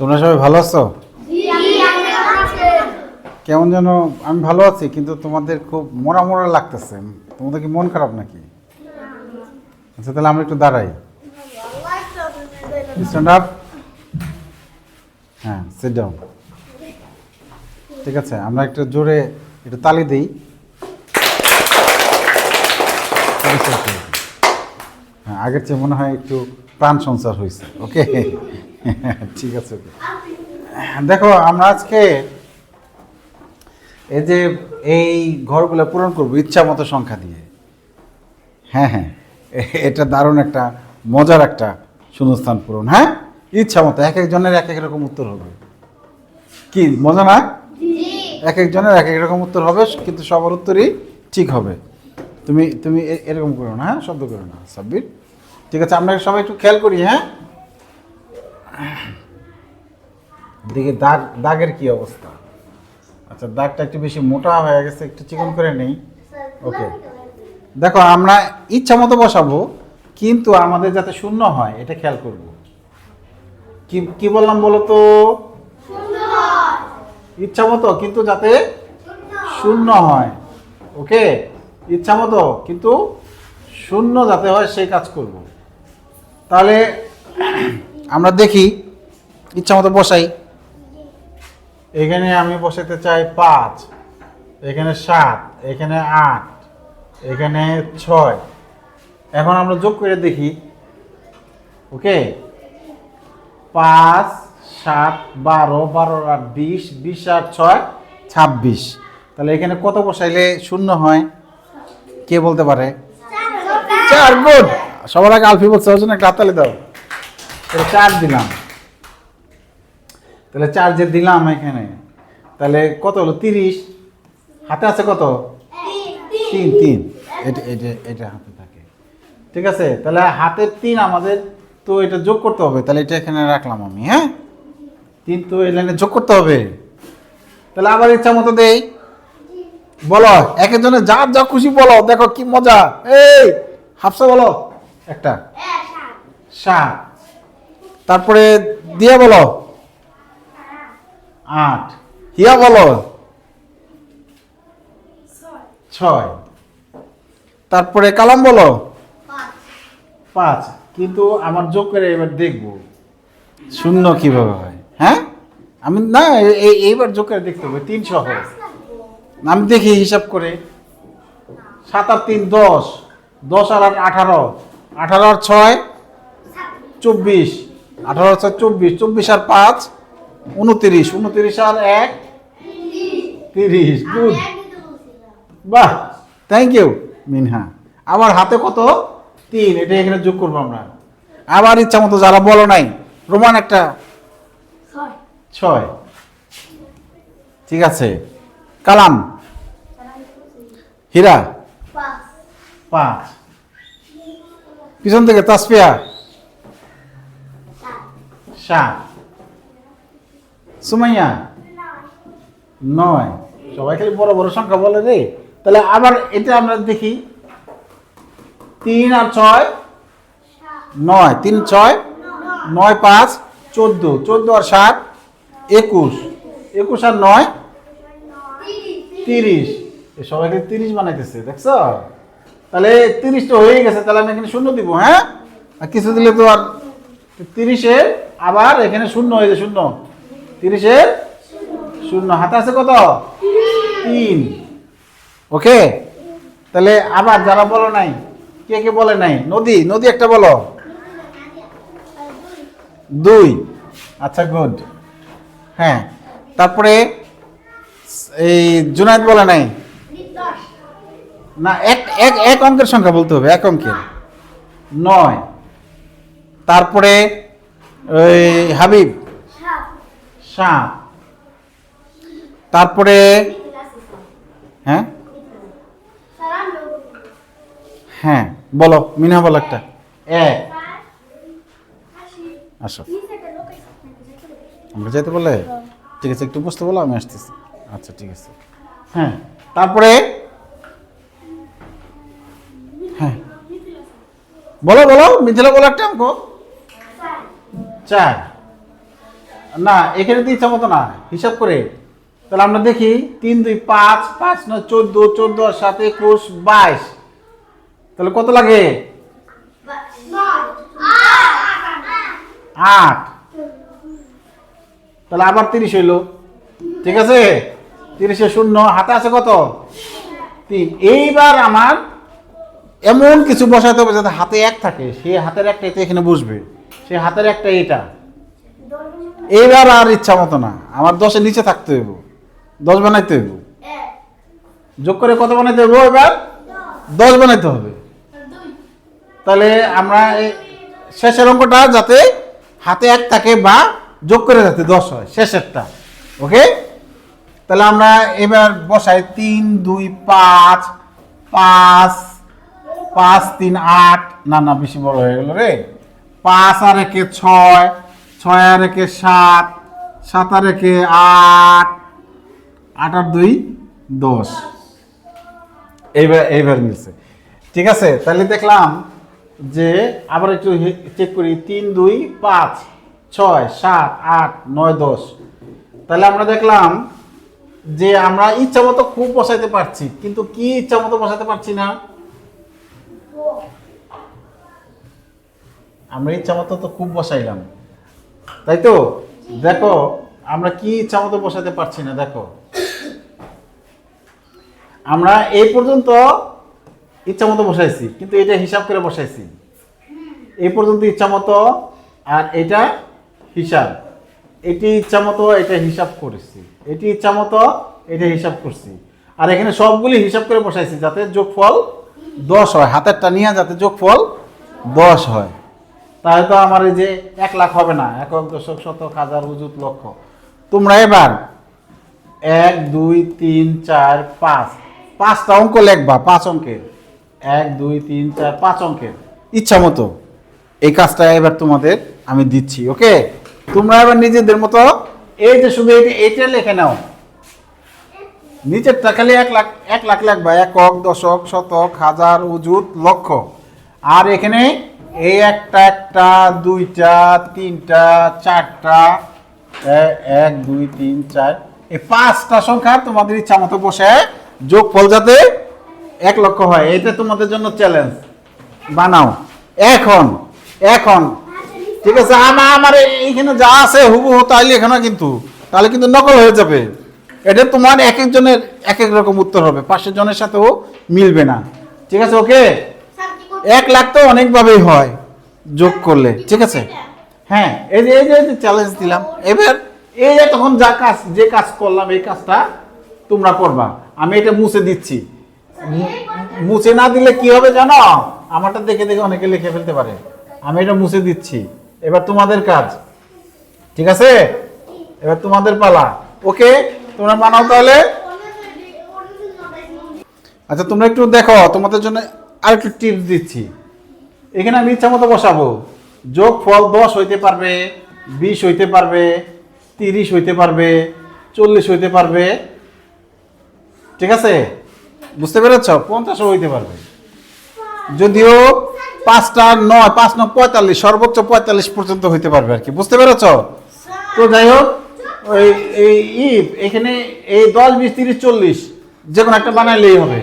তোমরা সবাই ভালো আছো? কেমন যেন আমি ভালো আছি কিন্তু তোমাদের খুব মরা মরা লাগতেছে। তোমাদের কি মন খারাপ নাকি? আচ্ছা তাহলে আমরা একটু দাঁড়াই। স্ট্যান্ড আপ হ্যাঁ সিট ডাউন ঠিক আছে আমরা একটু জোরে একটু তালি দিই। হ্যাঁ আগের চেয়ে মনে হয় একটু প্রাণ সঞ্চার হয়েছে। ওকে ঠিক আছে দেখো আমরা আজকে এই যে এই ঘরগুলো পূরণ করব ইচ্ছা মতো সংখ্যা দিয়ে। হ্যাঁ হ্যাঁ এটা দারুণ একটা মজার একটা শূন্যস্থান পূরণ হ্যাঁ? ইচ্ছা মতো এক একজনের এক এক রকম উত্তর হবে। কি মজা না? এক একজনের এক এক রকম উত্তর হবে কিন্তু সবার উত্তরই ঠিক হবে। তুমি তুমি এরকম করো না হ্যাঁ? শব্দ করো না সাব্বির। ঠিক আছে আমরা সবাই একটু খেয়াল করি হ্যাঁ? দিকে দাগ দাগের কি অবস্থা? আচ্ছা দাগটা একটু বেশি মোটা হয়ে গেছে একটু চিকন করে নেই। ওকে। দেখো আমরা ইচ্ছা মতো বসাবো কিন্তু আমাদের যাতে শূন্য হয় এটা খেয়াল করব। কি কি বললাম বলো তো ইচ্ছা মতো কিন্তু যাতে শূন্য হয়। ওকে? ইচ্ছা মতো কিন্তু শূন্য যাতে হয় সেই কাজ করব। তাহলে আমরা দেখি ইচ্ছা মতো বসাই। এখানে আমি বসাতে চাই পাঁচ এখানে সাত এখানে আট এখানে ছয়। এখন আমরা যোগ করে দেখি ওকে? পাঁচ সাত বারো বারো আট বিশ বিশ আট ছয় ছাব্বিশ। তাহলে এখানে কত বসাইলে শূন্য হয়? কে বলতে পারে? চার গুড সবার আগে আলফি বলছে ওই জন্য একটা হাততালি দাও। তাহলে চার দিলাম। তাহলে চার যে দিলাম এখানে তাহলে কত হলো? তিরিশ। হাতে আছে কত? তিন তিন। এটা এটা এটা হাতে থাকে। ঠিক আছে? তাহলে হাতে তিন আমাদের তো এটা যোগ করতে হবে। তাহলে এটা এখানে রাখলাম আমি হ্যাঁ? তিন তো এই লাইনে যোগ করতে হবে। তাহলে আবার ইচ্ছা মতো দেই। বলো এক একজনে যার যা খুশি বলো। দেখো কি মজা। এই হাফসা বলো। একটা। সাত। তারপরে দিয়া বলো। আট। হিয়া বলো। ছয়। তারপরে কালাম বলো। পাঁচ। কিন্তু আমার যোগ করে এবার দেখব। শূন্য কীভাবে হয়? হ্যাঁ? আমি না এইবার যোগ করে দেখতে হবে। তিন সহ। আমি দেখি হিসাব করে। সাত আর তিন দশ। দশ আর আট আঠারো। আঠারো আর ছয় চব্বিশ। আঠারো ছয় চব্বিশ চব্বিশ আর পাঁচ উনতিরিশ উনতিরিশ আর এক তিরিশ গুড। বাহ থ্যাংক ইউ মিনহা। আবার হাতে কত? তিন এটা এখানে যোগ করব আমরা। আবার ইচ্ছা মতো যারা বলো নাই রোমান একটা। ছয়। ঠিক আছে। কালাম। হীরা। পাঁচ। পিছন থেকে তাসফিয়া। সাত সুমাইয়া, নয়। সবাই খালি বড় বড় সংখ্যা বলে রে। তাহলে আবার এটা আমরা দেখি। তিন আর ছয়, নয়। তিন, ছয়, নয়, পাঁচ, চোদ্দ। চোদ্দ আর সাত, একুশ। একুশ আর নয়, তিরিশ। সবাইকে তিরিশ বানাইতেছে, দেখছ? তাহলে তিরিশ তো হয়ে গেছে, তাহলে আমি এখানে শূন্য দিব হ্যাঁ? আর কিছু দিলে তো আর তিরিশে আবার এখানে শূন্য হয়ে যায় শূন্য। তিরিশের শূন্য। হাতে আছে কত? তিন। ওকে? তাহলে আবার যারা বলো নাই, কে কে বলে নাই? নদী নদী একটা বলো। দুই। আচ্ছা গুড। হ্যাঁ। তারপরে এই জুনায়দ বলে নাই? না, এক এক এক অঙ্কের সংখ্যা বলতে হবে, এক অঙ্কের। নয়। তারপরে ওই হাবিব। সাত তারপরে? হ্যাঁ? হ্যাঁ বলো, মিনা বলো একটা। এক। আসো। আমরা যেতে বলে? ঠিক আছে, একটু বসতে বলো, আমি আসতেছি। আচ্ছা ঠিক আছে। হ্যাঁ তারপরে? হ্যাঁ। বলো বলো, মিথিলা বলো একটা অঙ্ক। চার। না, এখানে তো ইচ্ছা মতো না? হিসাব করে। তাহলে আমরা দেখি, তিন, দুই, পাঁচ পাঁচ, নয়, চোদ্দ চোদ্দ আর সাত, একুশ, বাইশ। তাহলে কত লাগে? আট। তাহলে আবার তিরিশ হইল। ঠিক আছে? তিরিশে শূন্য। হাতে আছে কত? তিন। এইবার আমার এমন কিছু বসাতে হবে যাতে হাতে এক থাকে। সেই হাতের একটা এখানে বসবে। সেই হাতের একটা এটা। এইবার আর ইচ্ছা মতো না। আমার দশের নিচে থাকতে হইব। দশ বানাইতে হইব। যোগ করে কত বানাইতে হইব এবার? দশ বানাইতে হবে। তাহলে আমরা এই শেষের অঙ্কটা যাতে হাতে এক থাকে বা যোগ করে যাতে দশ হয় শেষেরটা। ওকে? তাহলে আমরা এবার বসাই তিন দুই পাঁচ পাঁচ পাঁচ তিন আট। না না বেশি বড় হয়ে গেল রে। পাঁচ আর একে ছয় ছয় আর একে সাত সাত আর একে আট আট আর দুই দশ। এইবার এইবার মিলছে। ঠিক আছে, তাহলে দেখলাম যে আবার একটু চেক করি, তিন, দুই, পাঁচ, ছয়, সাত, আট, নয়, দশ। তাহলে আমরা দেখলাম যে আমরা ইচ্ছা মতো খুব বসাইতে পারছি, কিন্তু কি ইচ্ছা মতো বসাতে পারছি না? আমরা ইচ্ছা মতো তো খুব বসাইলাম। তাই তো? দেখো, আমরা কি ইচ্ছা বসাতে পারছি না, দেখো। আমরা এই পর্যন্ত ইচ্ছা মতো বসাইছি, কিন্তু এটা হিসাব করে বসাইছি। এই পর্যন্ত ইচ্ছা মতো আর এটা হিসাব। এটি ইচ্ছা মতো এটা হিসাব করেছি। এটি ইচ্ছা মতো এটা হিসাব করছি। আর এখানে সবগুলি হিসাব করে বসাইছি যাতে যোগফল দশ হয়। হাতেরটা নিয়ে যাতে যোগফল দশ হয়। তাহলে তো আমার এই যে এক লাখ হবে না একক দশক শতক হাজার উজুত লক্ষ। তোমরা এবার এক, দুই, তিন, চার, পাঁচ, পাঁচটা অঙ্ক লেখবা, পাঁচ অঙ্কের। এক, দুই, তিন, চার, পাঁচ অঙ্কের। ইচ্ছা মতো এই কাজটা এবার তোমাদের আমি দিচ্ছি, ওকে? তোমরা এবার নিজেদের মতো এই যে শুধু এইটা এইটা লিখে নাও। নিচেরটা খালি এক লাখ এক লাখ লাগবা একক, দশক, শতক, হাজার উজুত লক্ষ। আর এখানে এই একটা একটা, দুইটা, তিনটা, চারটা এক, দুই, তিন, চার। এই পাঁচটা সংখ্যা তোমাদের ইচ্ছা মতো বসে যোগ ফল যাতে এক লক্ষ হয়, এটা তোমাদের জন্য চ্যালেঞ্জ বানাও। এখন এখন। ঠিক আছে আমার আমার এইখানে যা আছে হুবহু তাই লেখো না কিন্তু, তাহলে কিন্তু নকল হয়ে যাবে। এটা তোমার এক একজনের এক এক রকম উত্তর হবে পাঁচশো জনের সাথেও মিলবে না। ঠিক আছে ওকে এক লাখ তো অনেকভাবেই হয় যোগ করলে, ঠিক আছে? হ্যাঁ এই যে এই যে চ্যালেঞ্জ দিলাম। এবার এই যে তখন যা কাজ, যে কাজ করলাম, এই কাজটা তোমরা করবা। আমি এটা মুছে দিচ্ছি। মুছে না দিলে কি হবে জানো? আমারটা দেখে দেখে অনেকে লিখে ফেলতে পারে। আমি এটা মুছে দিচ্ছি। এবার তোমাদের কাজ, ঠিক আছে? এবার তোমাদের পালা। ওকে, তোমরা মানাও তাহলে। আচ্ছা তোমরা একটু দেখো, তোমাদের জন্য আর একটু টিপস দিচ্ছি। এখানে আমি ইচ্ছা মতো বসাবো। যোগ ফল দশ হইতে পারবে, বিশ হইতে পারবে, তিরিশ হইতে পারবে, চল্লিশ হইতে পারবে। ঠিক আছে? বুঝতে পেরেছ? পঞ্চাশও হইতে পারবে। যদিও পাঁচটা নয়, পাঁচ নয়, পঁয়তাল্লিশ, সর্বোচ্চ পঁয়তাল্লিশ পর্যন্ত হইতে পারবে আর কি। বুঝতে পেরেছ? তো যাই হোক, ওই, এই এখানে এই দশ, বিশ, তিরিশ, চল্লিশ, যে কোনো একটা বানাইলেই হবে।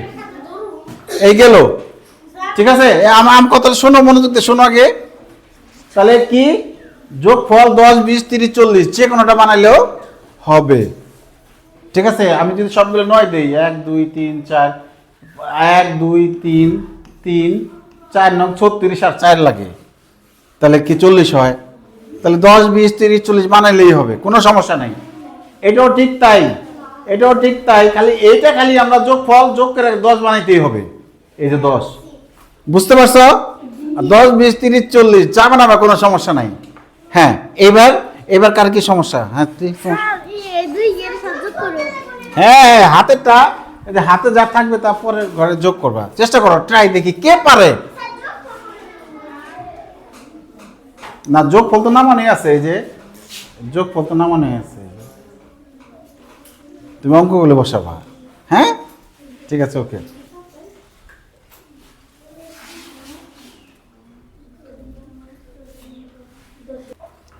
এই গেল। ঠিক আছে? আম আম কথা শোনো, মনোযোগ দিয়ে শোনো আগে। তাহলে কি? যোগ ফল দশ, বিশ, তিরিশ, চল্লিশ, যে কোনোটা বানাইলেও হবে। ঠিক আছে? আমি যদি সবগুলো নয় দিই, এক, দুই, তিন, চার, এক, দুই, তিন তিন, চার নং ছত্রিশ আর চার লাগে। তাহলে কি চল্লিশ হয়? তাহলে দশ, বিশ, তিরিশ, চল্লিশ বানাইলেই হবে, কোনো সমস্যা নেই। এটাও ঠিক তাই। এটাও ঠিক তাই। খালি এইটা খালি আমরা যোগ ফল যোগ করে দশ বানাইতেই হবে। এই যে দশ। বুঝতে পারছ? দশ বিশ তিরিশ চল্লিশ যাবে না বানাবে কোনো সমস্যা নাই। হ্যাঁ এবার এবার কার কি সমস্যা? হ্যাঁ হ্যাঁ হ্যাঁ হাতেরটা হাতে যা থাকবে তারপরে ঘরে যোগ করবা। চেষ্টা করো ট্রাই দেখি কে পারে। না যোগ ফলতো না নামানে আছে এই যে যোগ ফলতো না নামানে আছে। তুমি অঙ্কগুলো বসাবা। হ্যাঁ? ঠিক আছে ওকে।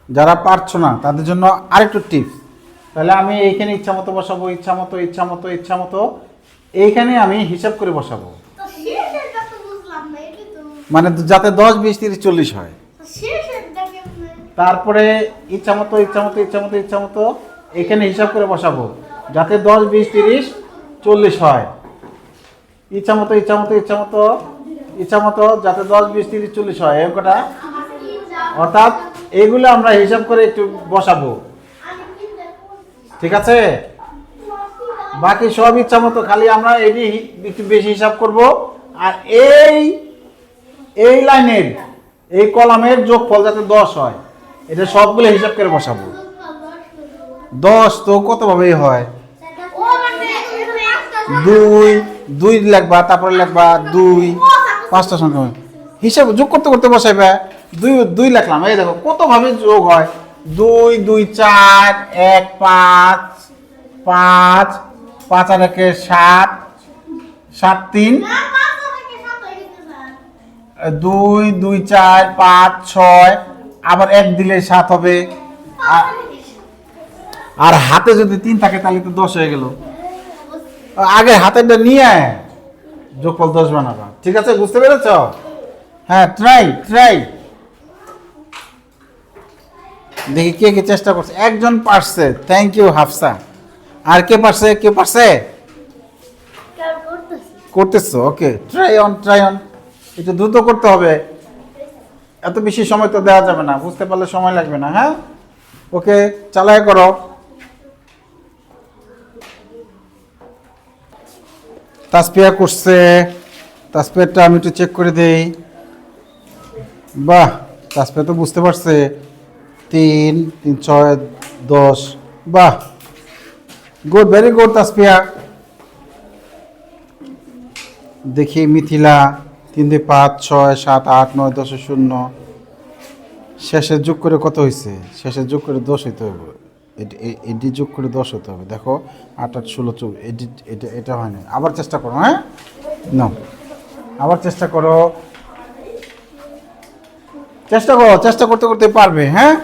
যারা পারছ না তাদের জন্য আরেকটু টিপস তাহলে আমি এইখানে ইচ্ছা মতো বসাবো ইচ্ছা মতো ইচ্ছা মতো ইচ্ছা মতো। এইখানে আমি হিসাব করে বসাবো। মানে যাতে দশ বিশ তিরিশ চল্লিশ হয়। তারপরে ইচ্ছা মতো ইচ্ছা মতো ইচ্ছা মতো ইচ্ছা মতো এখানে হিসাব করে বসাবো। যাতে দশ বিশ তিরিশ চল্লিশ হয়। ইচ্ছা মতো ইচ্ছা মতো ইচ্ছা মতো ইচ্ছা মতো যাতে দশ বিশ তিরিশ চল্লিশ হয়। এই কটা? অর্থাৎ এইগুলো আমরা হিসাব করে একটু বসাবো। ঠিক আছে? বাকি সব ইচ্ছা মতো খালি আমরা এটি একটু বেশি হিসাব করব। আর এই এই লাইনের, এই কলামের যোগফল যাতে দশ হয়, এটা সবগুলো হিসাব করে বসাবো। দশ তো কতভাবেই হয়? দুই দুই লিখবা তারপরে লিখবা দুই পাঁচটা সংখ্যা হিসাব যোগ করতে করতে বসাইবে। দুই দুই লিখলাম। এই দেখো, কতভাবে যোগ হয়? দুই দুই, চার, এক, পাঁচ পাঁচ পাঁচ আর একে সাত সাত, তিন। দুই দুই, চার, পাঁচ, ছয়, আবার এক দিলে সাত হবে। আর- আর হাতে যদি তিন থাকে, তাহলে তো দশ হয়ে গেল। আগে হাতেরটা নিয়ে আয়। যোগফল দশ বানাবা। ঠিক আছে, বুঝতে পেরেছ? হ্যাঁ ট্রাই ট্রাই দেখি কে কে চেষ্টা করছে। একজন পারছে। Thank you Hafsa. আর কে পারছে? কে পারছে? করতেছে okay try on try on একটু দ্রুত করতে হবে। এত বেশি সময় তো দেওয়া যাবে না। বুঝতে পারলে সময় লাগবে না হ্যাঁ? ওকে চালাই করো। তাসপিয়া করছে। তাসপিয়ারটা আমি একটু চেক করে দেই। বাহ তাসপিয়া তো বুঝতে পারছে। তিন তিন, ছয়, দশ। বাহ! গুড ভেরি গুড তাসপিয়া দেখি, মিথিলা, তিন, দুই, পাঁচ, ছয়, সাত, আট, নয়, দশ, শূন্য। শেষে যোগ করে কত হয়েছে শেষে যোগ করে দশ হইতে হবে এটি- যোগ করে দশ হতে হবে। দেখো, আট আট, ষোলো চব্বিশ এটি, এটা এটা হয় না আবার চেষ্টা করো হ্যাঁ? নাও আবার চেষ্টা করো। চেষ্টা করো, চেষ্টা করতে করতে পারবে হ্যাঁ?